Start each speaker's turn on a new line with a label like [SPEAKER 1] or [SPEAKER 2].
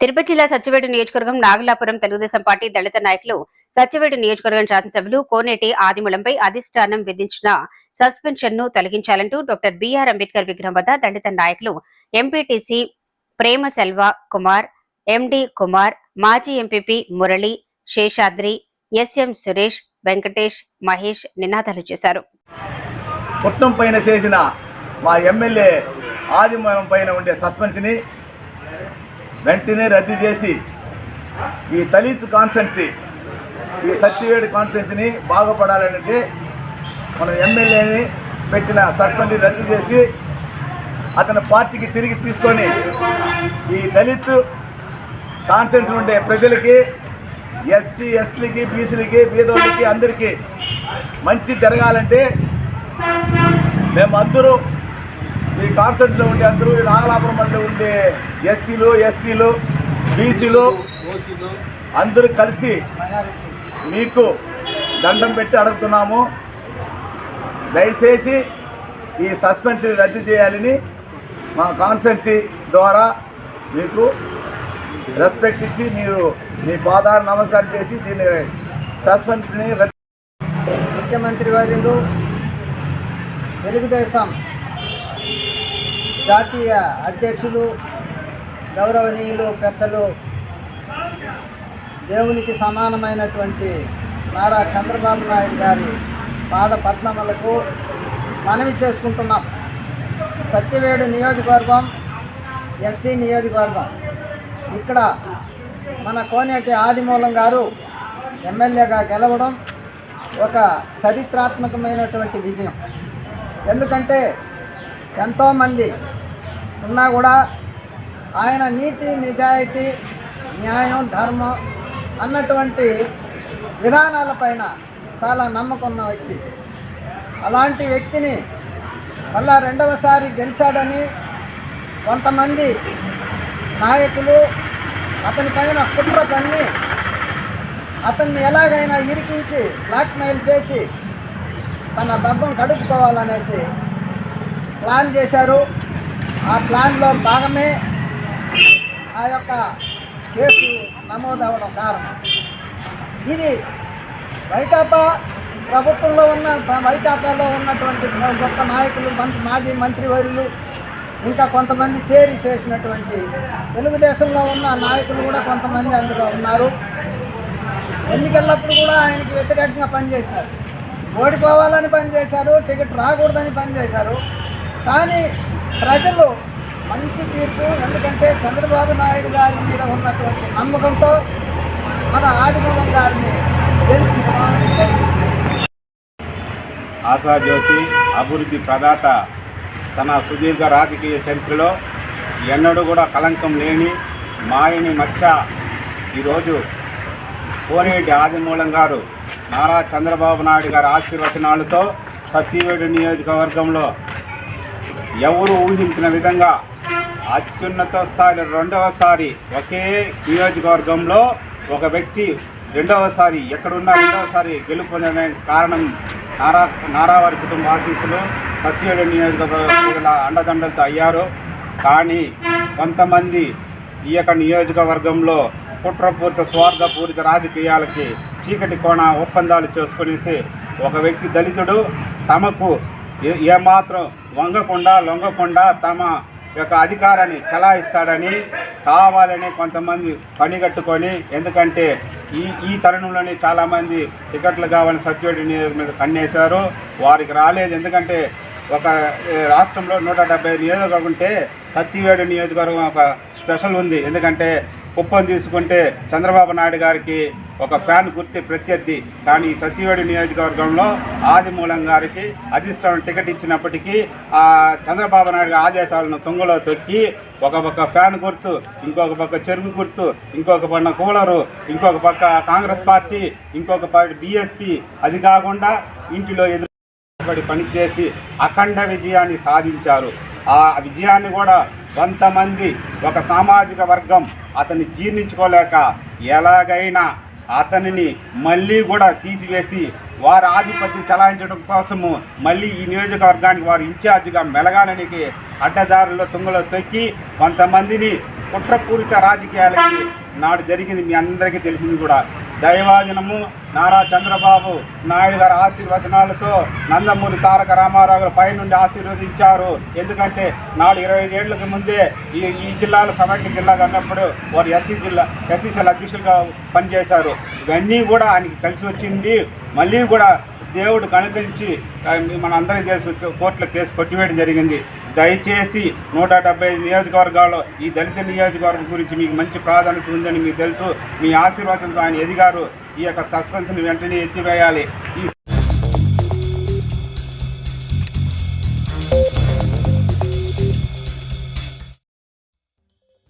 [SPEAKER 1] తిరుపతి జిల్లా సత్యవేడు నియోజకవర్గం నాగులాపురం తెలుగుదేశం పార్టీ దళిత నాయకులు సత్యవేడు నియోజకవర్గం శాసనసభ్యులు కోనేటి ఆదిమూలంపై అధిష్టానం విధించిన సస్పెన్షన్ను తొలగించాలంటూ డాక్టర్ బిఆర్ అంబేద్కర్ విగ్రహం వద్ద దళిత నాయకులు ఎంపీటీసీ ప్రేమ సెల్వ కుమార్ ఎండి కుమార్ మాజీ ఎంపీపీ మురళి శేషాద్రి ఎస్ఎం సురేష్ వెంకటేష్ మహేష్ నినాదాలు చేశారు.
[SPEAKER 2] పుట్టం పైన చేసిన మా ఎమ్మెల్యే ఆదిమూలం పైన ఉండే సస్పెన్స్ని వెంటనే రద్దు చేసి ఈ దళిత్ కాన్స్టెన్సీ ఈ సత్యవేడు కాన్స్టెన్సీని బాగుపడాలంటే మనం ఎమ్మెల్యేని పెట్టిన సస్పెండ్ రద్దు చేసి అతని పార్టీకి తిరిగి తీసుకొని ఈ దళిత్ కాన్స్టెన్సీ ఉండే ప్రజలకి ఎస్సీ ఎస్టీలకి బీసీలకి బీదోళ్ళకి అందరికీ మంచి జరగాలంటే మేము అందరూ ఈ కాన్సెప్ట్లో ఉండే అందరూ ఈ నాగలాపురం మండలి ఉండే ఎస్సీలు ఎస్టీలు బీసీలు అందరూ కలిసి మీకు దండం పెట్టి అడుగుతున్నాము. దయచేసి ఈ సస్పెన్షన్ రద్దు చేయాలని మా కాన్సెన్సీ ద్వారా మీకు రెస్పెక్ట్ ఇచ్చి మీరు మీ పాదాలు నమస్కారం చేసి దీన్ని సస్పెన్షన్ని
[SPEAKER 3] ముఖ్యమంత్రి వర్యులు తెలుగుదేశం జాతీయ అధ్యక్షులు గౌరవనీయులు పెద్దలు దేవునికి సమానమైనటువంటి నారా చంద్రబాబు నాయుడు గారి పాద పద్మములకు మనవి చేసుకుంటున్నాం. సత్యవేడు నియోజకవర్గం ఎస్సీ నియోజకవర్గం. ఇక్కడ మన కోనేటి ఆదిమూలం గారు ఎమ్మెల్యేగా గెలవడం ఒక చరిత్రాత్మకమైనటువంటి విజయం. ఎందుకంటే ఎంతోమంది ఉన్నా కూడా ఆయన నీతి నిజాయితీ న్యాయం ధర్మం అన్నటువంటి విధానాలపైన చాలా నమ్మకం ఉన్న వ్యక్తి. అలాంటి వ్యక్తిని మళ్ళా రెండవసారి గెలిచాడని కొంతమంది నాయకులు అతని పైన కుట్ర పన్ని అతన్ని ఎలాగైనా ఇరికించి బ్లాక్మెయిల్ చేసి తన డబ్బం కడుపుకోవాలనేసి ప్లాన్ చేశారు. ఆ ప్లాన్లో భాగమే ఆ యొక్క కేసు నమోదవడం కారణం. ఇది వైకాపా ప్రభుత్వంలో ఉన్న వైకాపాలో ఉన్నటువంటి గొప్ప నాయకులు మంత్రి మాజీ మంత్రివర్యులు ఇంకా కొంతమంది చేరి చేసినటువంటి తెలుగుదేశంలో ఉన్న నాయకులు కూడా కొంతమంది అందులో ఉన్నారు. ఎన్నికలప్పుడు కూడా ఆయనకి వ్యతిరేకంగా పనిచేశారు. ఓడిపోవాలని పనిచేశారు టికెట్ రాకూడదని పనిచేశారు. కానీ ప్రజలు మంచి తీర్పు ఎందుకంటే చంద్రబాబు నాయుడు గారి మీద ఉన్నటువంటి నమ్మకంతో మన ఆదిమూలం గారిని గెలిపించడం జరిగింది.
[SPEAKER 4] ఆశాజ్యోతి అభివృద్ధి ప్రదాత తన సుదీర్ఘ రాజకీయ చరిత్రలో ఎన్నడూ కూడా కలంకం లేని మాయని మచ్చ ఈరోజు కోనేటి ఆదిమూలం గారు నారా చంద్రబాబు నాయుడు గారి ఆశీర్వచనాలతో సత్యవేడు నియోజకవర్గంలో ఎవరు ఊహించిన విధంగా అత్యున్నత స్థాయిలో రెండవసారి ఒకే నియోజకవర్గంలో ఒక వ్యక్తి రెండవసారి ఎక్కడున్నా రెండవసారి గెలుపొందడానికి కారణం నారా నారావారి కుటుంబ ఆశీస్సులు. సత్యవేడు నియోజకవర్గ అండదండలతో అయ్యారు. కానీ కొంతమంది ఈ యొక్క నియోజకవర్గంలో కుట్రపూరిత స్వార్థపూరిత రాజకీయాలకి చీకటి కోణ ఒప్పందాలు చేసుకునేసి ఒక వ్యక్తి దళితుడు. తమకు ఏమాత్రం వంగకుండా లొంగకుండా తమ యొక్క అధికారాన్ని చలాయిస్తాడని కావాలని కొంతమంది పనిగట్టుకొని ఎందుకంటే ఈ ఈ తరుణంలోనే చాలామంది టికెట్లు కావాలని సత్యుడి మీద కన్నేశారు. వారికి రాలేదు. ఎందుకంటే ఒక రాష్ట్రంలో నూట డెబ్బై నియోజకవర్గం ఉంటే సత్యవేడు నియోజకవర్గం ఒక స్పెషల్ ఉంది. ఎందుకంటే కుప్పం తీసుకుంటే చంద్రబాబు నాయుడు గారికి ఒక ఫ్యాన్ గుర్తి ప్రత్యర్థి. కానీ ఈ సత్యవేడు నియోజకవర్గంలో ఆదిమూలం గారికి అధిష్టానం టికెట్ ఇచ్చినప్పటికీ ఆ చంద్రబాబు నాయుడు ఆదేశాలను తొంగలో తొక్కి ఒక పక్క ఫ్యాన్ గుర్తు ఇంకొక పక్క చెరుకు గుర్తు ఇంకొక పక్క కూలరు ఇంకొక పక్క కాంగ్రెస్ పార్టీ ఇంకొక పార్టీ బీఎస్పీ అది కాకుండా ఇంటిలో ఎదురు కష్టపడి పనిచేసి అఖండ విజయాన్ని సాధించారు. ఆ విజయాన్ని కూడా కొంతమంది ఒక సామాజిక వర్గం అతన్ని జీర్ణించుకోలేక ఎలాగైనా అతనిని మళ్ళీ కూడా తీసివేసి వారి ఆధిపత్యం చలాయించడం కోసము మళ్ళీ ఈ నియోజకవర్గానికి వారు ఇన్ఛార్జిగా మెలగాలనికి అడ్డదారుల్లో తుంగలో తొక్కి కొంతమందిని కుట్రపూరిత రాజకీయాలకి నాడు జరిగింది మీ అందరికీ తెలిసింది కూడా. దైవాజనము నారా చంద్రబాబు నాయుడు గారి ఆశీర్వచనాలతో నందమూరి తారక రామారావు గారు పైనుండి ఆశీర్వదించారు. ఎందుకంటే నాడు ఇరవై ఐదు ఏళ్ళకు ముందే ఈ ఈ జిల్లాలో సమైక్య జిల్లా కన్నప్పుడు వారు ఎస్సీ జిల్లా ఎస్సీసీల అధ్యక్షులుగా పనిచేశారు. ఇవన్నీ కూడా ఆయనకి కలిసి వచ్చింది. మళ్ళీ కూడా దేవుడు కనిపించి మన అందరికీ తెలుసు కోర్టులో కేసు కొట్టివేయడం జరిగింది. దయచేసి నూట డెబ్బై ఐదు నియోజకవర్గాల్లో ఈ దళిత నియోజకవర్గం గురించి మీకు మంచి ప్రాధాన్యత ఉందని మీకు తెలుసు. మీ ఆశీర్వాదంతో ఆయన ఎదిగారు. ఈ యొక్క సస్పెన్స్ని వెంటనే ఎత్తివేయాలి. ఈ